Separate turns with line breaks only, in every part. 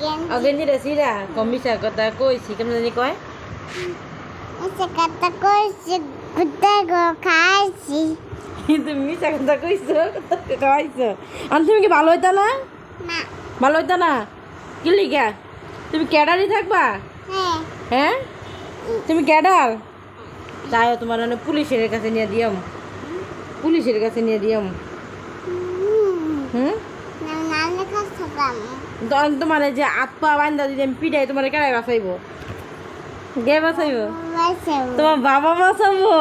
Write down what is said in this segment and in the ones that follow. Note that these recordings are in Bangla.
গেঞ্জি
অগেঞ্জিটা সিরা কমিশা কথা কইছি কেমন জানি কয়
কথা কইছি কুত্তা গো খাইছি
তুমি মিশা কথা কইছো খাওয়াইছো আর তুমি কি ভালো হইতা না?
না।
ভালো হইতা না? কি লিগা? তুমি ক্যাডারই থাকবা?
হ্যাঁ।
হ্যাঁ? তুমি ক্যাডার? তাই তোমার মানে পুলিশের কাছে নিয়ে দিয়াম। পুলিশের কাছে নিয়ে দিয়াম। হুম? তখন তোমার যে হাত পা বান্ধা আমি পিঠাই তোমার কেডাই বাঁচাইব? গে বাঁচাইব? তোমার বাবা বাঁচাবো?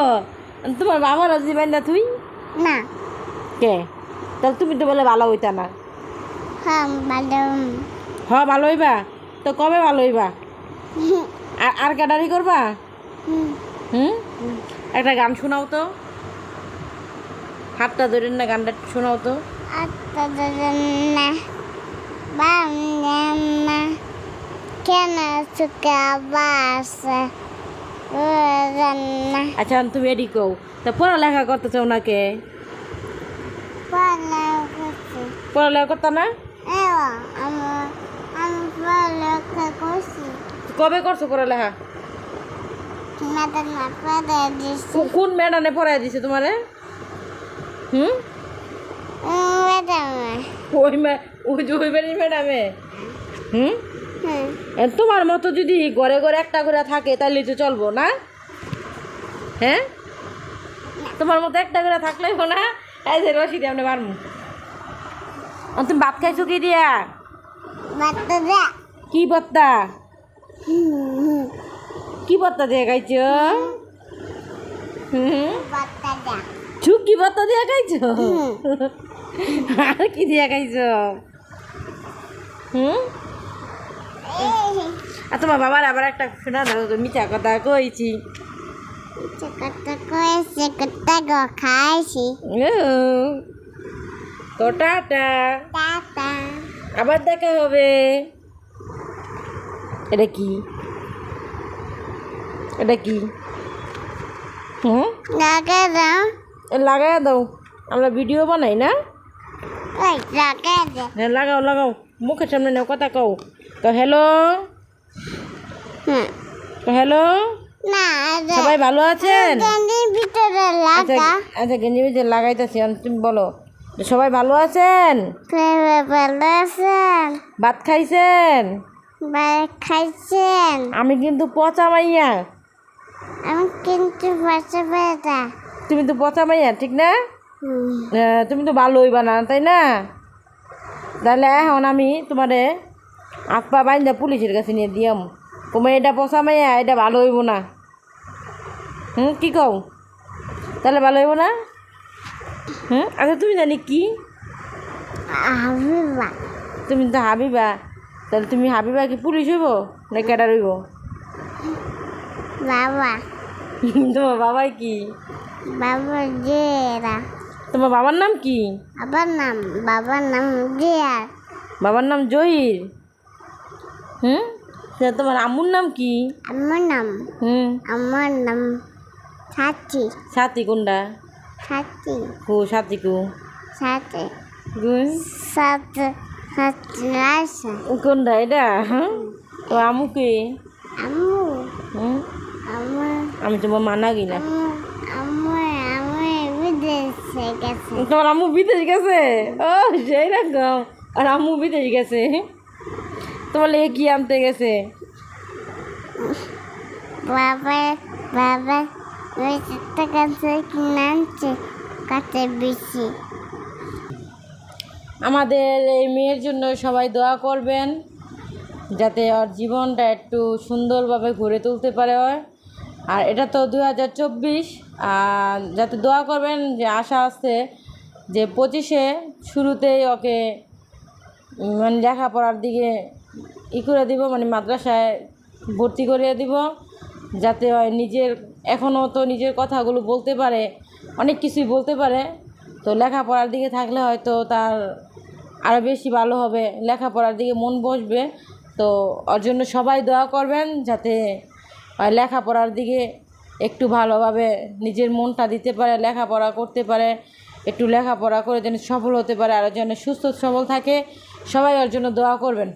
তোমার বাবার আজি বান্ধা তুই?
না।
কে? তাহলে তুমি তো বলে ভালো হইতা না।
হ্যাঁ ভালো
হ ভালো হইবা? তো কবে ভালো হইবা? আর আর ক্যাডারি করবা? হুম। একটা গান শোনাও তো। হাতটা ধরেন না গানটা শোনাও তো।
আত্মা না। না
আচ্ছা তুমি এডি কও। তা পড়ালেখা করতে চাও না কে
পালা করছি।
পড়ালেখা করতে না? কবে করছ পড়ালেখা? কোন ম্যাডামে পড়াই দিছে তোমারে? হুম? ওই ওই যে ম্যাডামে? হুম?
হুম
তোমার মতো যদি ঘরে ঘরে একটা করে থাকে তাহলে তো চলবো না? হ্যাঁ? তোমার মতো একটা করে থাকলেই না? এই যে রসিদি আর তুমি ভাত খাইছো কি দিয়া? কি বত্তা কি বত্তা দিয়ে খাইছো? হুম?
বাচ্চা দে
বত্তা দিয়ে খাইছো? আর কি দিয়ে খাইছো? হুম? আর তোমার বাবার আবার একটা শোনা দাও তো মিথ্যা কথা কইছি। তো টাটা। আবার দেখা হবে। এটা কি? এটা কি? হুম?
লাগে দাও।
এ লাগাই দাও। আমরা ভিডিও বানাই না? হ্যাঁ লাগাও লাগাও। মুখের সামনে নাও কথা কও। তো হ্যালো তো হ্যালো সবাই ভালো আছেন? আচ্ছা আচ্ছা গেঞ্জি বেঞ্জি লাগাইতেছি তুমি বলো। সবাই ভালো আছেন?
ভালো আছেন?
ভাত খাইছেন?
ভাই খাইছেন?
আমি কিন্তু পচা মাইয়া।
আমি কিন্তু
তুমি তো পচা মাইয়া ঠিক না? তুমি তো ভালো হইবা না তাই না? তাহলে এখন আমি তোমারে হাত পা বাইন্দা পুলিশের কাছে নিয়ে দিয়াম তোমার এটা পচা মাইয়া এটা ভালো হইব না। হুম কি কও? তাহলে ভালো হইব না? হুম আচ্ছা তুমি জানি কি? তুমি তো হাবিবা। তাহলে তুমি হাবিবা কি পুলিশ হইব না ক্যাডার হইব?
বাবা।
তোমার বাবাই কি?
বাবা
তোমার বাবার নাম কি?
বাবার নাম বাবার নাম জিয়া
বাবার নাম জহির। হুম? তা তোমার আম্মুর নাম কি?
আমার নাম।
হুম।
আমার নাম সাথী।
সাথী কোনটা?
সাথী।
কু সাথী কু?
সাথে।
গুণ?
সাথে সাথে আছে
কোনটা এটা? হ্যাঁ তো আমু কে?
আমু
হুম?
আমার
আমি তোমার মানা গিনা
আমার আমার বিদেশে গেছে
তোমার আম্মু বিদেশ গেছে? ও সেই রকম। আর আম্মু বিদেশ গেছে। তোমার লেগে কি আনতে গেছে?
বাবা বাবা ওই একটা কাছে কিনে আনছে কাছে বেশি
আমাদের এই মেয়ের জন্য সবাই দোয়া করবেন যাতে ওর জীবনটা একটু সুন্দরভাবে ঘুরে তুলতে পারে হয় আর এটা তো দু হাজার চব্বিশ। যাতে দোয়া করবেন যে আশা আছে যে পঁচিশে শুরুতেই ওকে মানে লেখাপড়ার দিকে ই করে দিব মানে মাদ্রাসায় ভর্তি করিয়ে দিব, যাতে হয় নিজের, এখনও তো নিজের কথাগুলো বলতে পারে, অনেক কিছুই বলতে পারে। তো লেখাপড়ার দিকে থাকলে হয়তো তার আরও বেশি ভালো হবে, লেখাপড়ার দিকে মন বসবে। তো ওর জন্য সবাই দোয়া করবেন যাতে লেখাপড়ার দিকে একটু ভালোভাবে নিজের মনটা দিতে পারে, লেখাপড়া করতে পারে, একটু লেখাপড়া করে যেন সফল হতে পারে আর যেন সুস্থ, সবল থাকে। সবাই ওর জন্য দোয়া করবেন।